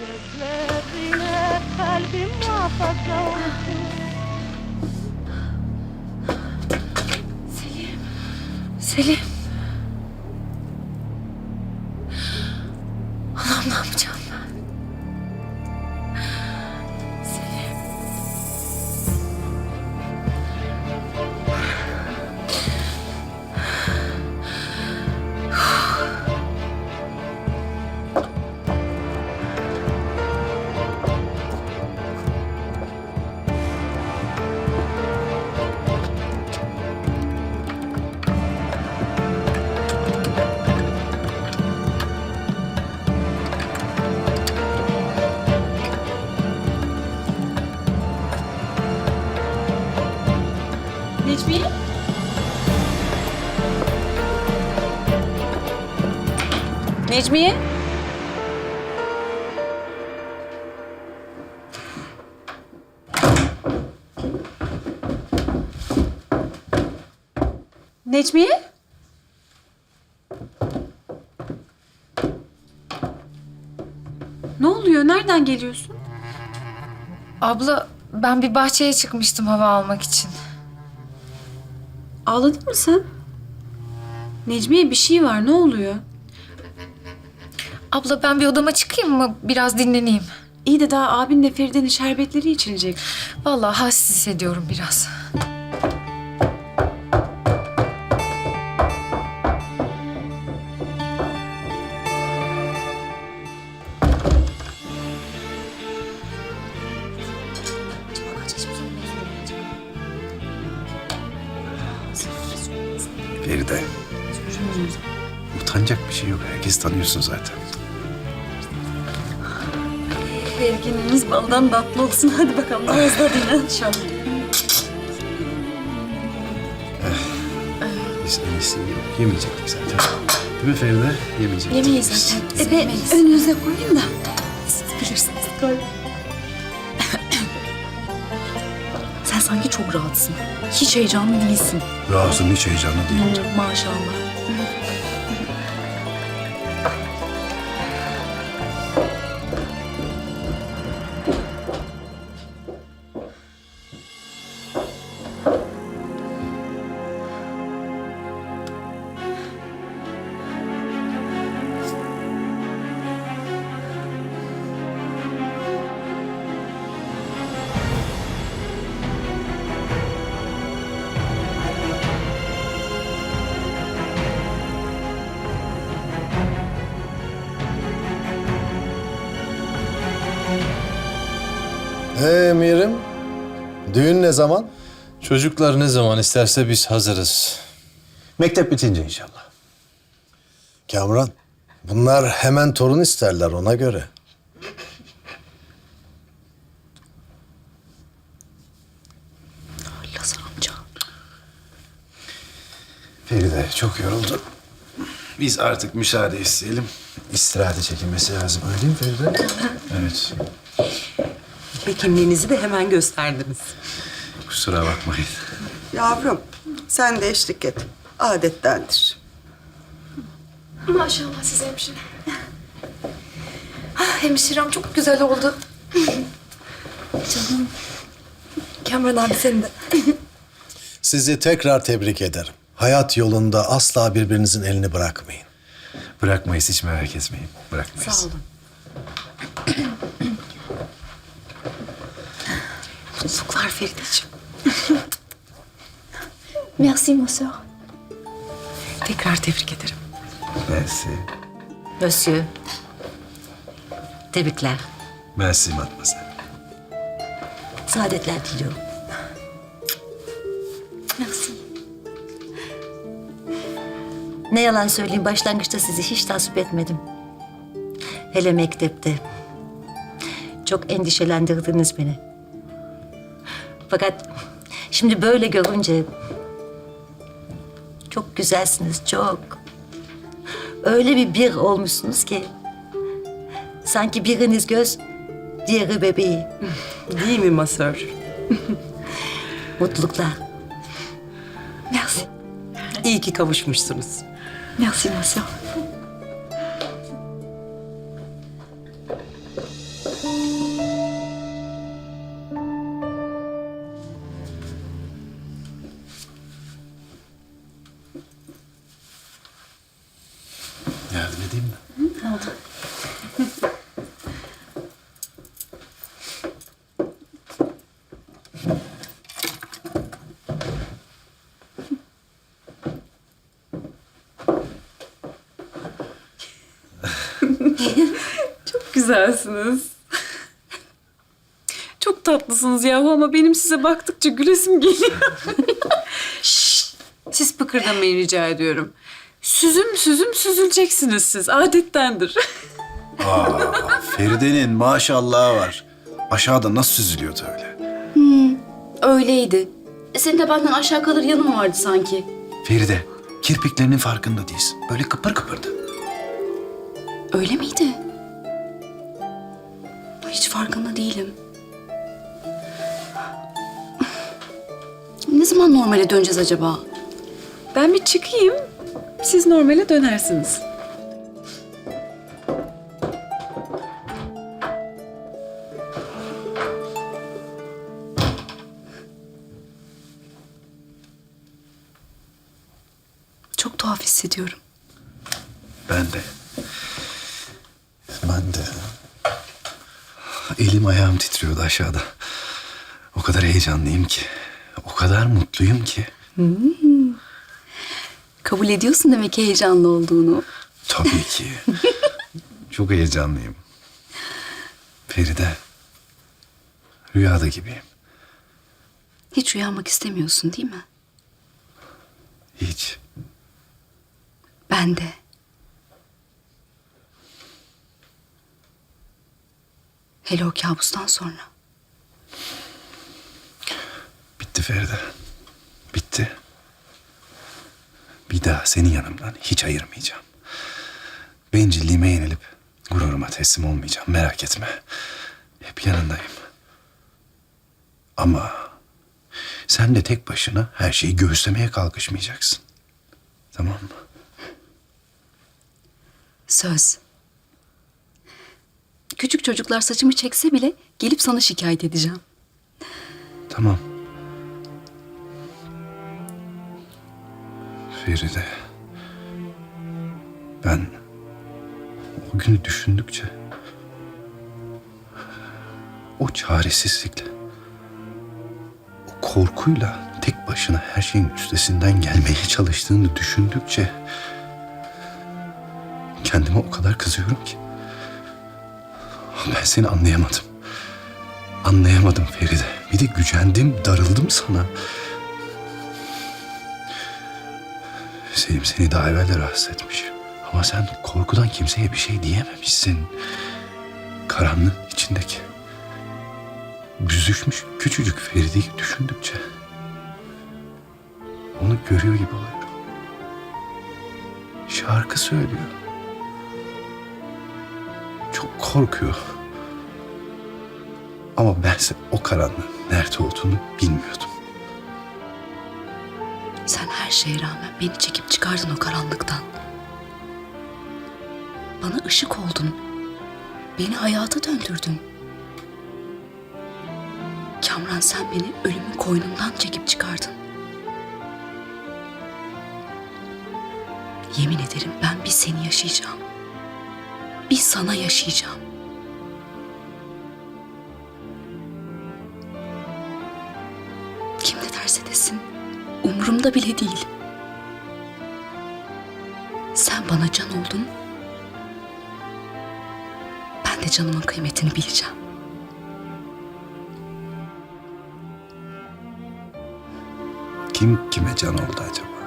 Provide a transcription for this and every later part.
Gözlerine kalbim muhafaza olsun Selim. Allah'ım Necmiye? Necmiye? Ne oluyor? Nereden geliyorsun? Abla ben bir bahçeye çıkmıştım hava almak için. Ağladın mı sen? Necmiye bir şey var. Ne oluyor? Abla ben bir odama çıkayım mı? Biraz dinleneyim. İyi de daha abinle Feride'nin şerbetleri içilecek. Vallahi halsiz hissediyorum biraz. Feride. Utanacak bir şey yok. Herkes tanıyorsun zaten. Sevgiliniz baldan tatlı olsun. Hadi bakalım biraz da dinlen inşallah. Biz en iyisi yok. Yemeyecektik zaten. Değil mi Feride? Yemeyecektik. Yemeyiz zaten. Ebe önünüze koyayım da. Bilirsiniz. Sen sanki çok rahatsın. Hiç heyecanlı değilsin. Rahatsızım hiç heyecanlı değilim. Maşallah. Ne zaman? Çocuklar ne zaman isterse biz hazırız. Mektep bitince inşallah. Kamran, bunlar hemen torun isterler ona göre. Lazar amca. Feride çok yoruldu. Biz artık müsaade isteyelim. İstirahate çekilmesi lazım. Öyle değil mi Feride? evet. Ve kimliğinizi de hemen gösterdiniz. Kusura bakmayın. Yavrum, sen de eşlik et. Adettendir. Maşallah size hemşire. Ah, hemşirem çok güzel oldu. Canım. Kamran abi senin de. Sizi tekrar tebrik ederim. Hayat yolunda asla birbirinizin elini bırakmayın. Bırakmayız hiç merak etmeyin. Bırakmayız. Sağ olun. Mutluluklar Ferideciğim. Merci ma soeur. Tekrar tebrik ederim. Merci. Monsieur. Tebrikler. Merci mademoiselle. Saadetler diliyorum. Merci. Ne yalan söyleyeyim başlangıçta sizi hiç tasvip etmedim. Hele mektepte. Çok endişelendirdiniz beni. Fakat şimdi böyle görünce çok güzelsiniz çok. Öyle bir bir olmuşsunuz ki sanki biriniz göz, diğeri bebeği. Değil mi masör? Mutluluklar. Merci. İyi ki kavuşmuşsunuz. Merci ma Güzelsiniz. Çok tatlısınız yahu ama benim size baktıkça gülesim geliyor. Şşt! Siz pıkırdamayın rica ediyorum. Süzüm süzüm süzüleceksiniz siz. Adettendir. Feride'nin maşallahı var. Aşağıda nasıl süzülüyordu öyle? Öyleydi. E, Senin de benden aşağı kalır yanın vardı sanki. Feride, kirpiklerinin farkında değilsin. Böyle kıpır kıpırdı. Öyle miydi? Hiç farkında değilim. Ne zaman normale döneceğiz acaba? Ben bir çıkayım. Siz normale dönersiniz. Çok tuhaf hissediyorum. Ben de. Ben de. Elim ayağım titriyordu aşağıda. O kadar heyecanlıyım ki. O kadar mutluyum ki. Kabul ediyorsun demek ki heyecanlı olduğunu. Tabii ki. Çok heyecanlıyım. Feride. Rüyada gibiyim. Hiç uyanmak istemiyorsun değil mi? Hiç. Ben de. Hele o kabustan sonra. Bitti Feride. Bitti. Bir daha senin yanımdan hiç ayırmayacağım. Bencilliğime yenilip gururuma teslim olmayacağım. Merak etme. Hep yanındayım. Ama sen de tek başına her şeyi göğüslemeye kalkışmayacaksın. Tamam mı? Söz. Küçük çocuklar saçımı çekse bile gelip sana şikayet edeceğim. Tamam. Feride. Ben o günü düşündükçe o çaresizlikle o korkuyla tek başına her şeyin üstesinden gelmeye çalıştığını düşündükçe kendime o kadar kızıyorum ki. Ben seni anlayamadım. Anlayamadım Feride. Bir de gücendim, darıldım sana. Selim seni daha evvel de rahatsız etmiş. Ama sen korkudan kimseye bir şey diyememişsin. Karanlığın içindeki büzüşmüş küçücük Feride'yi düşündükçe onu görüyor gibi oluyorum. Şarkı söylüyor. Korkuyor. Ama bense o karanlığın nerede olduğunu bilmiyordum. Sen her şeye rağmen beni çekip çıkardın o karanlıktan. Bana ışık oldun. Beni hayata döndürdün. Kamran sen beni ölümün koynundan çekip çıkardın. Yemin ederim ben bir seni yaşayacağım. Bir sana yaşayacağım. Kim ne derse desin umurumda bile değil. Sen bana can oldun. Ben de canımın kıymetini bileceğim. Kim kime can oldu acaba?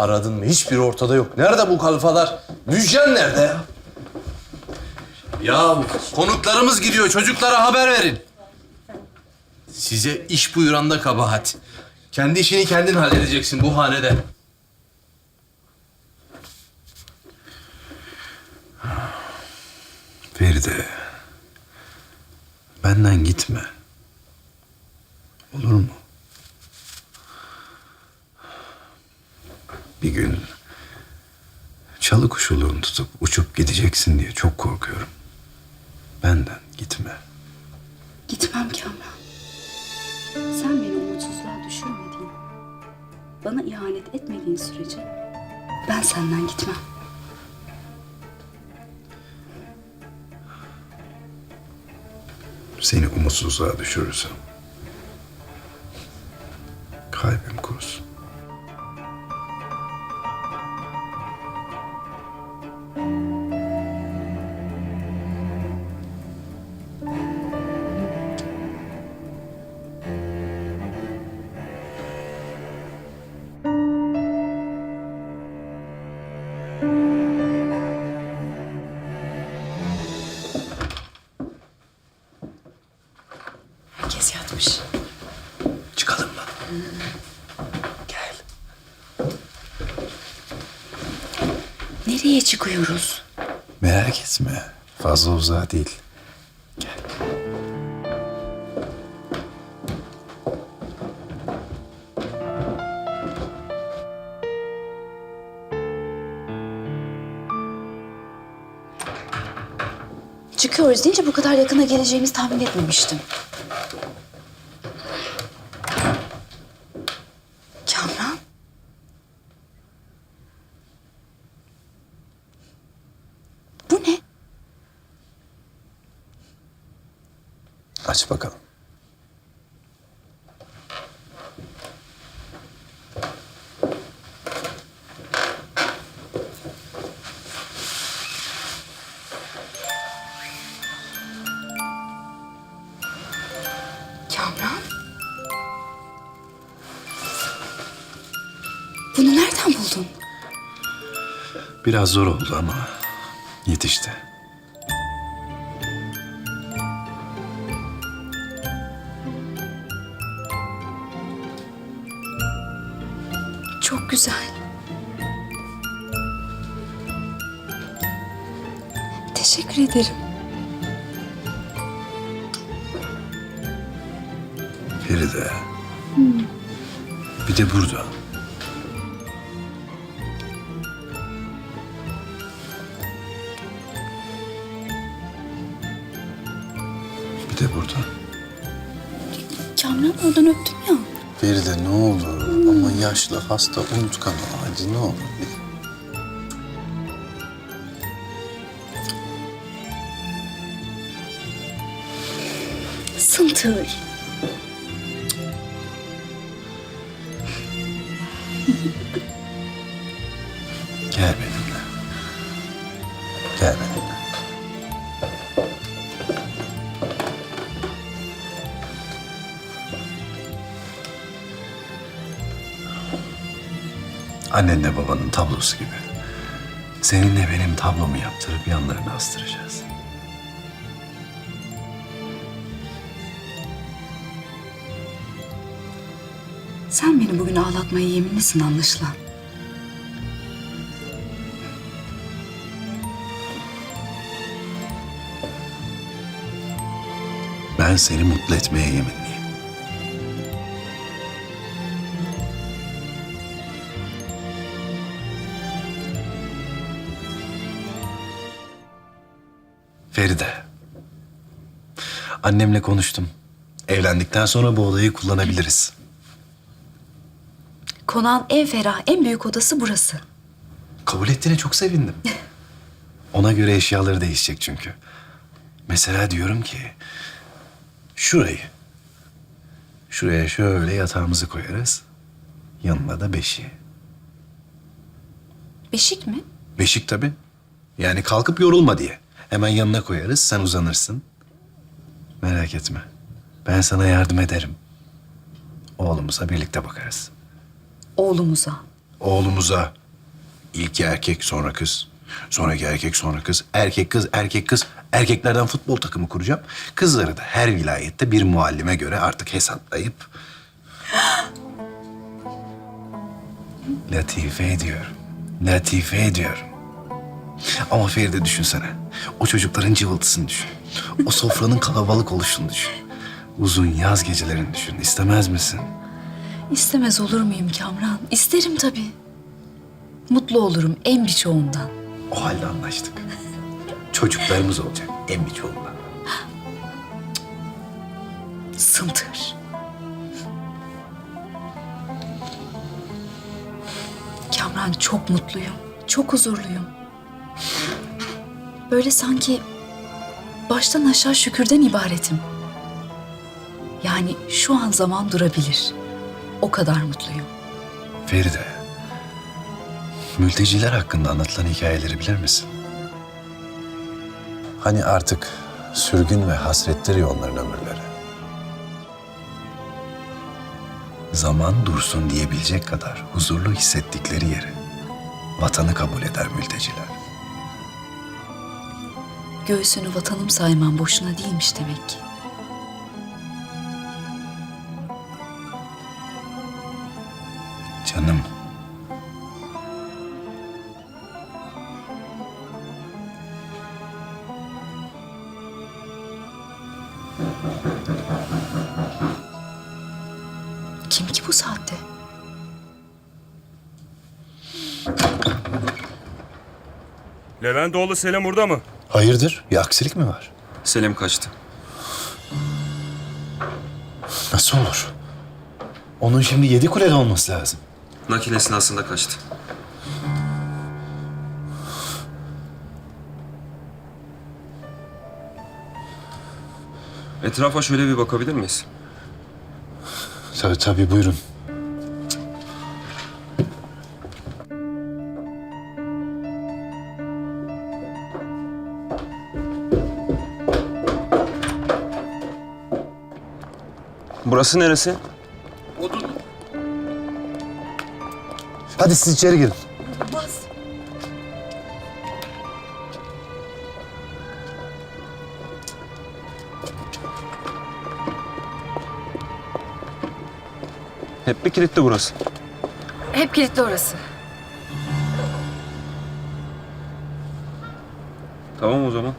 Aradın mı? Hiçbiri ortada yok. Nerede bu kalfalar? Müjgan nerede ya? Ya konuklarımız gidiyor. Çocuklara haber verin. Size iş buyuran da kabahat. Kendi işini kendin halledeceksin bu hanede. Feride. Benden gitme. Olur mu? Bir gün çalı kuşuluğunu tutup uçup gideceksin diye çok korkuyorum. Benden gitme. Gitmem Kamran. Sen beni umutsuzluğa düşürmediğin, bana ihanet etmediğin sürece ben senden gitmem. Seni umutsuzluğa düşürürsem kalbim Nereye çıkıyoruz? Merak etme. Fazla uzağa değil. Gel. Çıkıyoruz deyince bu kadar yakına geleceğimizi tahmin etmemiştim. Kamran? Bu ne? Aç bakalım. Kamran? Bunu nereden buldun? Biraz zor oldu ama yetişti. Çok güzel. Teşekkür ederim. Feride. Bir de burada. Yaşlı hasta unutkan. Hadi ne olur. Sıntır. Annenle babanın tablosu gibi. Seninle benim tablomu yaptırıp yanlarına astıracağız. Sen beni bugün ağlatmaya yeminlisin anlaşılan. Ben seni mutlu etmeye yeminliyim. Annemle konuştum. Evlendikten sonra bu odayı kullanabiliriz. Konağın en ferah, en büyük odası burası. Kabul ettiğine çok sevindim. Ona göre eşyaları değişecek çünkü. Mesela diyorum ki... Şurayı. Şuraya şöyle yatağımızı koyarız. Yanına da beşiği. Beşik mi? Beşik tabii. Yani kalkıp yorulma diye. Hemen yanına koyarız, sen uzanırsın. Merak etme. Ben sana yardım ederim. Oğlumuza birlikte bakarız. Oğlumuza. Oğlumuza ilk erkek sonra kız. Sonraki erkek sonra kız. Erkek kız erkek kız. Erkeklerden futbol takımı kuracağım. Kızları da her vilayette bir muallime göre artık hesaplayıp... Latife ediyorum. Latife ediyorum. Ama Feride düşünsene. O çocukların cıvıltısını düşün. O sofranın kalabalık oluşunu düşün. Uzun yaz gecelerini düşün. İstemez misin? İstemez olur muyum Kamran? İsterim tabii. Mutlu olurum en birçoğundan. O halde anlaştık. Çocuklarımız olacak en birçoğundan. Sıntır. Kamran çok mutluyum. Çok huzurluyum. Böyle sanki baştan aşağı şükürden ibaretim. Yani şu an zaman durabilir. O kadar mutluyum. Feride, mülteciler hakkında anlatılan hikayeleri bilir misin? Hani artık sürgün ve hasrettir ya onların ömürleri. Zaman dursun diyebilecek kadar huzurlu hissettikleri yeri vatanı kabul eder mülteciler. Göğsünü vatanım sayman boşuna değilmiş demek ki. Canım. Kim ki bu saatte? Leventoğlu Selim burada mı? Hayırdır? Bir aksilik mi var? Selim kaçtı. Nasıl olur? Onun şimdi yedi kulede olması lazım. Nakil esnasında kaçtı. Etrafa şöyle bir bakabilir miyiz? Tabii tabii buyurun. Burası neresi? Hadi siz içeri girin. Hep bir kilitli burası. Hep kilitli orası. Tamam o zaman.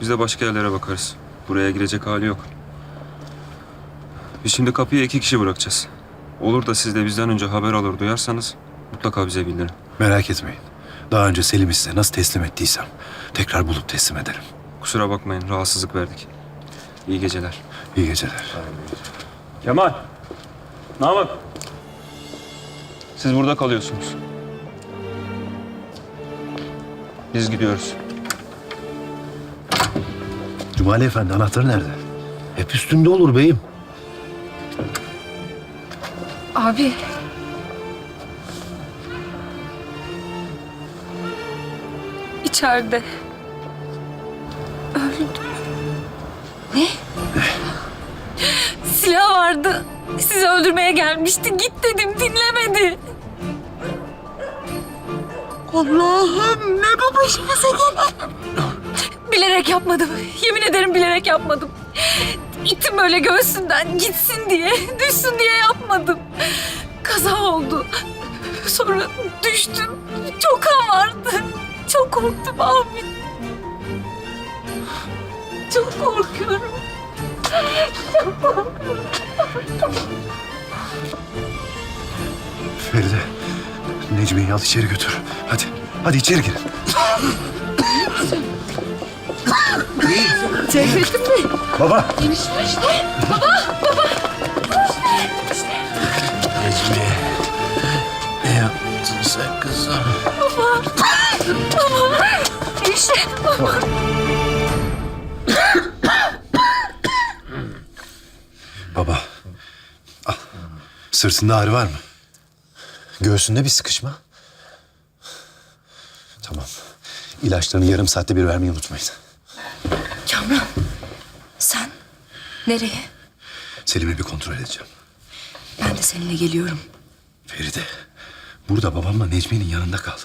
Biz de başka yerlere bakarız. Buraya girecek hali yok. Biz şimdi kapıya iki kişi bırakacağız. Olur da siz de bizden önce haber alır duyarsanız mutlaka bize bildirin. Merak etmeyin. Daha önce Selim'i size nasıl teslim ettiysem tekrar bulup teslim ederim. Kusura bakmayın rahatsızlık verdik. İyi geceler. İyi geceler. Kemal. Namık. Siz burada kalıyorsunuz. Biz gidiyoruz. Cumali Efendi anahtarı nerede? Hep üstünde olur beyim. Abi. İçeride. Öldü. Ne? Silah vardı. Sizi öldürmeye gelmişti. Git dedim dinlemedi. Allah'ım ne bu başımıza gelen? Bilerek yapmadım. Yemin ederim bilerek yapmadım. İttim böyle göğsünden gitsin diye, düşsün diye yapmadım. Kaza oldu. Sonra düştüm. Çok kan vardı. Çok korktum abi. Çok korkuyorum. Feride, Necmi'yi al içeri götür. Hadi, hadi içeri girin. Cevhetim mi? Baba. Necmi, sen kızım? İşte Baba, al. Sırtında ağrı var mı? Göğsünde bir sıkışma. Tamam. İlaçlarını yarım saatte bir vermeyi unutmayın. Kamran sen nereye? Selim'i bir kontrol edeceğim. Ben de seninle geliyorum. Feride, Burada babamla Necmi'nin yanında kal.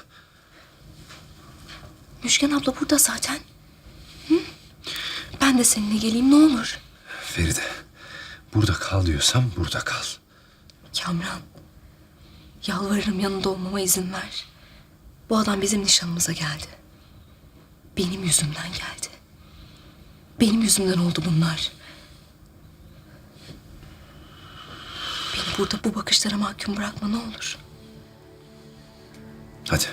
Müşken abla burada zaten. Hı? Ben de seninle geleyim ne olur. Feride, burada kal diyorsam burada kal. Kamran. Yalvarırım yanında olmama izin ver. Bu adam bizim nişanımıza geldi. Benim yüzümden geldi. Benim yüzümden oldu bunlar. Beni burada bu bakışlara mahkum bırakma ne olur. Hadi